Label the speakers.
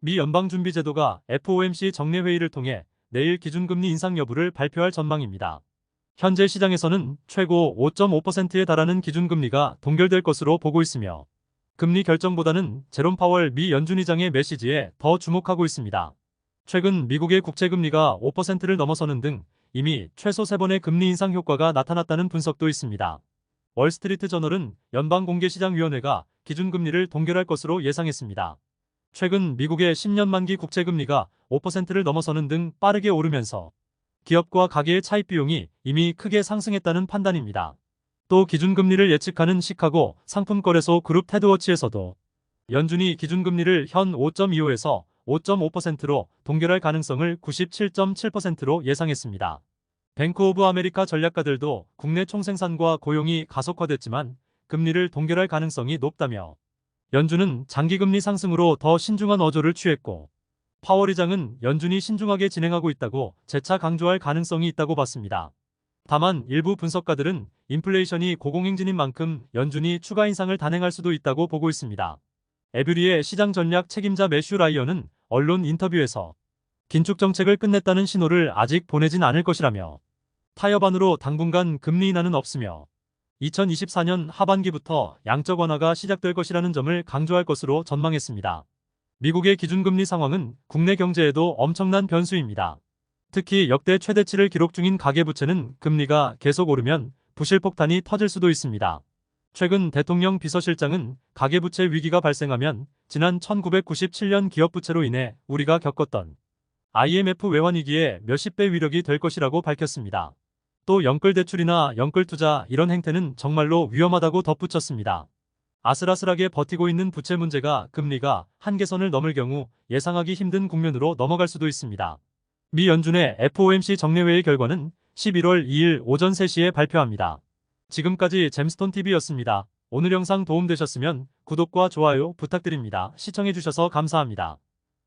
Speaker 1: 미 연방준비제도가 FOMC 정례회의를 통해 내일 기준금리 인상 여부를 발표할 전망입니다. 현재 시장에서는 최고 5.5%에 달하는 기준금리가 동결될 것으로 보고 있으며 금리 결정보다는 제롬 파월 미 연준의장의 메시지에 더 주목하고 있습니다. 최근 미국의 국채금리가 5%를 넘어서는 등 이미 최소 3번의 금리 인상 효과가 나타났다는 분석도 있습니다. 월스트리트 저널은 연방공개시장위원회가 기준금리를 동결할 것으로 예상했습니다. 최근 미국의 10년 만기 국채금리가 5%를 넘어서는 등 빠르게 오르면서 기업과 가계의 차입 비용이 이미 크게 상승했다는 판단입니다. 또 기준금리를 예측하는 시카고 상품거래소 그룹 테드워치에서도 연준이 기준금리를 현 5.25에서 5.5%로 동결할 가능성을 97.7%로 예상했습니다. 뱅크 오브 아메리카 전략가들도 국내 총생산과 고용이 가속화됐지만 금리를 동결할 가능성이 높다며 연준은 장기금리 상승으로 더 신중한 어조를 취했고 파월 의장은 연준이 신중하게 진행하고 있다고 재차 강조할 가능성이 있다고 봤습니다. 다만 일부 분석가들은 인플레이션이 고공행진인 만큼 연준이 추가 인상을 단행할 수도 있다고 보고 있습니다. 에브리의 시장 전략 책임자 매슈 라이언은 언론 인터뷰에서 긴축 정책을 끝냈다는 신호를 아직 보내진 않을 것이라며 타협안으로 당분간 금리 인하는 없으며 2024년 하반기부터 양적 완화가 시작될 것이라는 점을 강조할 것으로 전망했습니다. 미국의 기준금리 상황은 국내 경제에도 엄청난 변수입니다. 특히 역대 최대치를 기록 중인 가계부채는 금리가 계속 오르면 부실폭탄이 터질 수도 있습니다. 최근 대통령 비서실장은 가계부채 위기가 발생하면 지난 1997년 기업부채로 인해 우리가 겪었던 IMF 외환위기의 몇십 배 위력이 될 것이라고 밝혔습니다. 또 영끌대출이나 영끌투자 이런 행태는 정말로 위험하다고 덧붙였습니다. 아슬아슬하게 버티고 있는 부채 문제가 금리가 한계선을 넘을 경우 예상하기 힘든 국면으로 넘어갈 수도 있습니다. 미 연준의 FOMC 정례회의 결과는 11월 2일 오전 3시에 발표합니다. 지금까지 잼스톤TV였습니다. 오늘 영상 도움되셨으면 구독과 좋아요 부탁드립니다. 시청해주셔서 감사합니다.